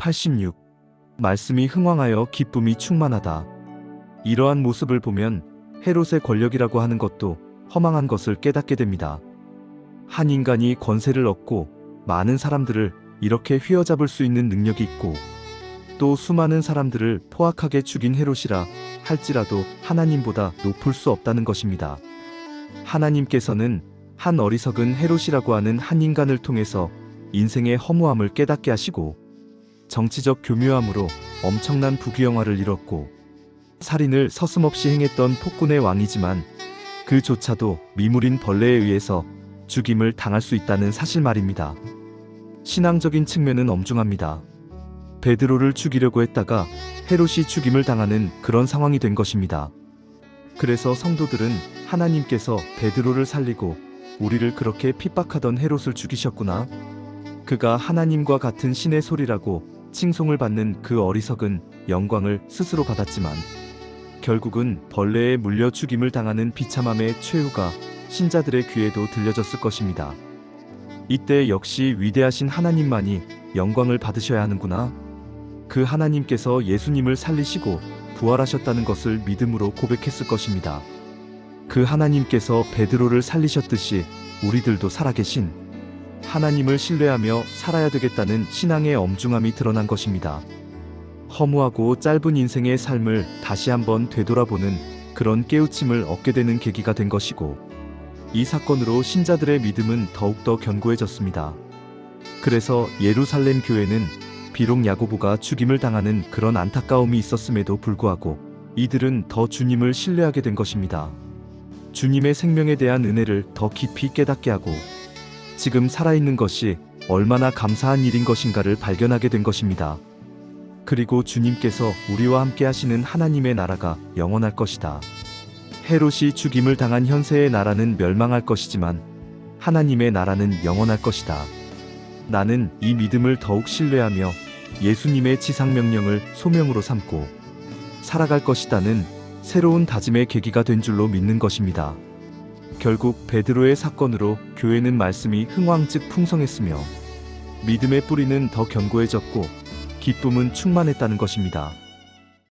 86. 말씀이 흥왕하여 기쁨이 충만하다. 이러한 모습을 보면 헤롯의 권력이라고 하는 것도 허망한 것을 깨닫게 됩니다. 한 인간이 권세를 얻고 많은 사람들을 이렇게 휘어잡을 수 있는 능력이 있고 또 수많은 사람들을 포악하게 죽인 헤롯이라 할지라도 하나님보다 높을 수 없다는 것입니다. 하나님께서는 한 어리석은 헤롯이라고 하는 한 인간을 통해서 인생의 허무함을 깨닫게 하시고 정치적 교묘함으로 엄청난 부귀영화를 이뤘고 살인을 서슴없이 행했던 폭군의 왕이지만 그조차도 미물인 벌레에 의해서 죽임을 당할 수 있다는 사실 말입니다. 신앙적인 측면은 엄중합니다. 베드로를 죽이려고 했다가 헤롯이 죽임을 당하는 그런 상황이 된 것입니다. 그래서 성도들은 하나님께서 베드로를 살리고 우리를 그렇게 핍박하던 헤롯을 죽이셨구나. 그가 하나님과 같은 신의 소리라고 칭송을 받는 그 어리석은 영광을 스스로 받았지만 결국은 벌레에 물려 죽임을 당하는 비참함의 최후가 신자들의 귀에도 들려졌을 것입니다. 이때 역시 위대하신 하나님만이 영광을 받으셔야 하는구나. 그 하나님께서 예수님을 살리시고 부활하셨다는 것을 믿음으로 고백했을 것입니다. 그 하나님께서 베드로를 살리셨듯이 우리들도 살아계신 하나님을 신뢰하며 살아야 되겠다는 신앙의 엄중함이 드러난 것입니다. 허무하고 짧은 인생의 삶을 다시 한번 되돌아보는 그런 깨우침을 얻게 되는 계기가 된 것이고 이 사건으로 신자들의 믿음은 더욱더 견고해졌습니다. 그래서 예루살렘 교회는 비록 야고보가 죽임을 당하는 그런 안타까움이 있었음에도 불구하고 이들은 더 주님을 신뢰하게 된 것입니다. 주님의 생명에 대한 은혜를 더 깊이 깨닫게 하고 지금 살아있는 것이 얼마나 감사한 일인 것인가를 발견하게 된 것입니다. 그리고 주님께서 우리와 함께 하시는 하나님의 나라가 영원할 것이다. 헤롯이 죽임을 당한 현세의 나라는 멸망할 것이지만 하나님의 나라는 영원할 것이다. 나는 이 믿음을 더욱 신뢰하며 예수님의 지상명령을 소명으로 삼고 살아갈 것이다는 새로운 다짐의 계기가 된 줄로 믿는 것입니다. 결국 베드로의 사건으로 교회는 말씀이 흥왕즉 풍성했으며 믿음의 뿌리는 더 견고해졌고 기쁨은 충만했다는 것입니다.